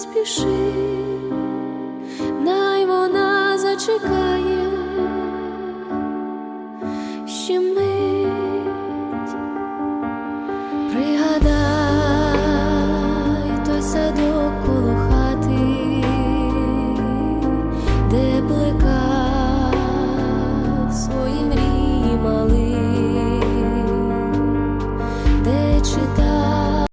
Спіши, най вона зачекає, ще мить. Пригадай той садок коло хати, де плекав